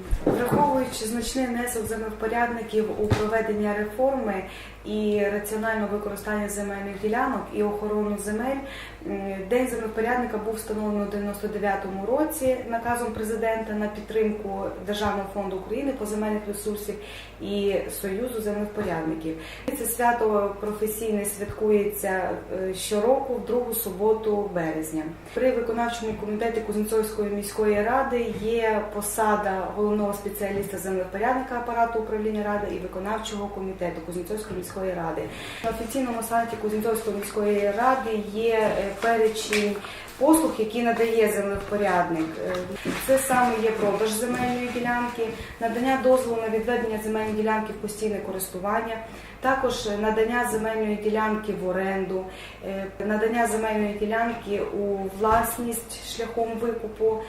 Враховуючи значний внесок землевпорядників у проведення реформи і раціональне використання земельних ділянок і охорону земель, День землевпорядника був встановлений у 99-му році наказом президента на підтримку Державного фонду України по земельних ресурсів і Союзу землевпорядників. Це свято професійне святкується е, щороку в другу суботу березня. При виконавчому комітеті Кузнецовської міської ради є посада головного спеціаліста землевпорядника апарату управління ради і виконавчого комітету Кузнецовської міської ради. На офіційному сайті Кузнецовської міської ради є е, перечень послуг, які надає землевпорядник. Е, Це саме є продаж земельної ділянки, надання дозволу на відведення земельної ділянки в постійне користування, також надання земельної ділянки в оренду, е, надання земельної ділянки у власність шляхом викупу, е,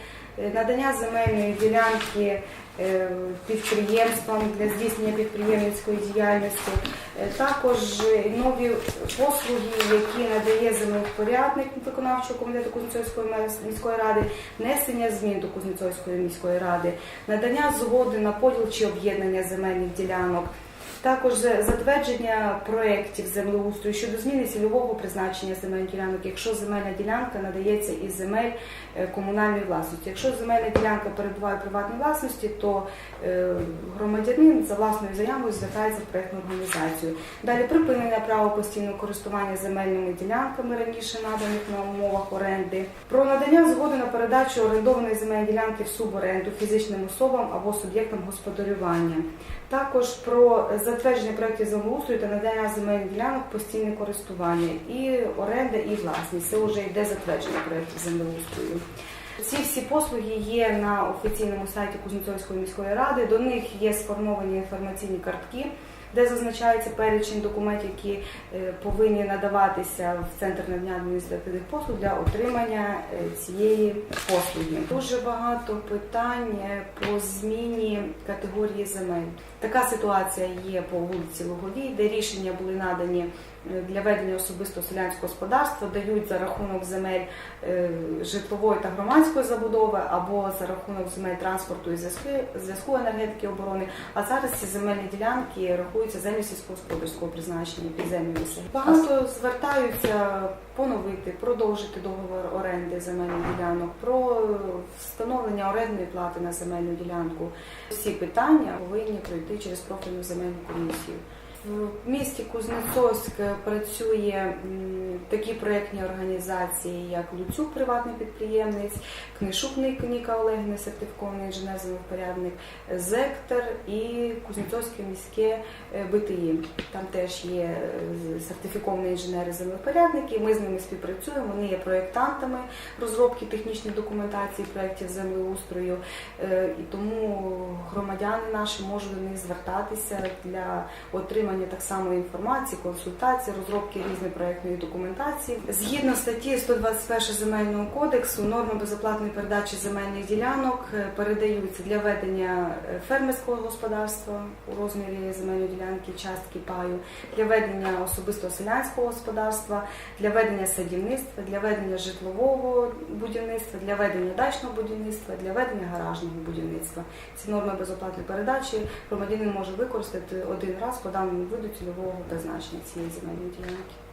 надання земельної ділянки е, підприємствам для здійснення підприємницької діяльності, Е, також е, нові послуги, які надає землевпорядник виконавчого комітету Кузнецовської міської ради, внесення змін до Кузнецовської міської ради, надання згоди на поділ чи об'єднання земельних ділянок. Також затвердження проєктів землеустрою щодо зміни цільового призначення земельних ділянок, якщо земельна ділянка надається із земель е, комунальної власності. Якщо земельна ділянка перебуває в приватній власності, то е, громадянин за власною заявою звертається в проєктну організацію. Далі припинення права постійного користування земельними ділянками раніше наданих на умовах оренди, про надання згоди на передачу орендованої земельної ділянки в суборенду фізичним особам або суб'єктам господарювання. Також про проєктів землеустрою та надання земельних ділянок постійне користування і оренда, і власність. Це вже йде затвердження проєктів землеустрою. Ці всі послуги є на офіційному сайті Кузнецовської міської ради. До них є сформовані інформаційні картки, де зазначається перечень документів, які е, повинні надаватися в центр надання адміністративних послуг для отримання е, цієї послуги. Дуже багато питань е, по зміні категорії земель. Така ситуація є по вулиці Луговій, де рішення були надані для ведення особистого селянського господарства, дають за рахунок земель е, житлової та громадської забудови або за рахунок земель транспорту і зв'язку, зв'язку енергетики оборони. А зараз ці земельні ділянки рахуються землі сільськогосподарського призначення підземні ліси. Багато звертаються поновити, продовжити договор оренди земельних ділянок, про встановлення орендної плати на земельну ділянку. Всі питання повинні пройти через профільну земельну комісію. В місті Кузнецовськ працює такі проєктні організації, як Луцюк, приватний підприємець, Книшук Ніка Олегівна, сертифікований інженер землевпорядник, Зектор і Кузнецовське міське е, БТІ. Там теж є е, сертифіковані інженери землевпорядники. Ми з ними співпрацюємо. Вони є проєктантами розробки технічної документації проєктів землеустрою. Е, І тому громадяни наші можуть до них звертатися для отримання так само інформації, консультацій, розробки різної проєктної документації. Згідно статті 121 земельного кодексу, норми безоплатної передачі земельних ділянок е, передаються для ведення е, фермерського господарства у розмірі земельної ділянки частки паю, для ведення особистого селянського господарства, для ведення садівництва, для ведення житлового будівництва, для ведення дачного будівництва, для ведення гаражного будівництва. Ці норми безоплатної передачі громадянин може використати один раз по даному виду цільового призначення цієї земельної ділянки.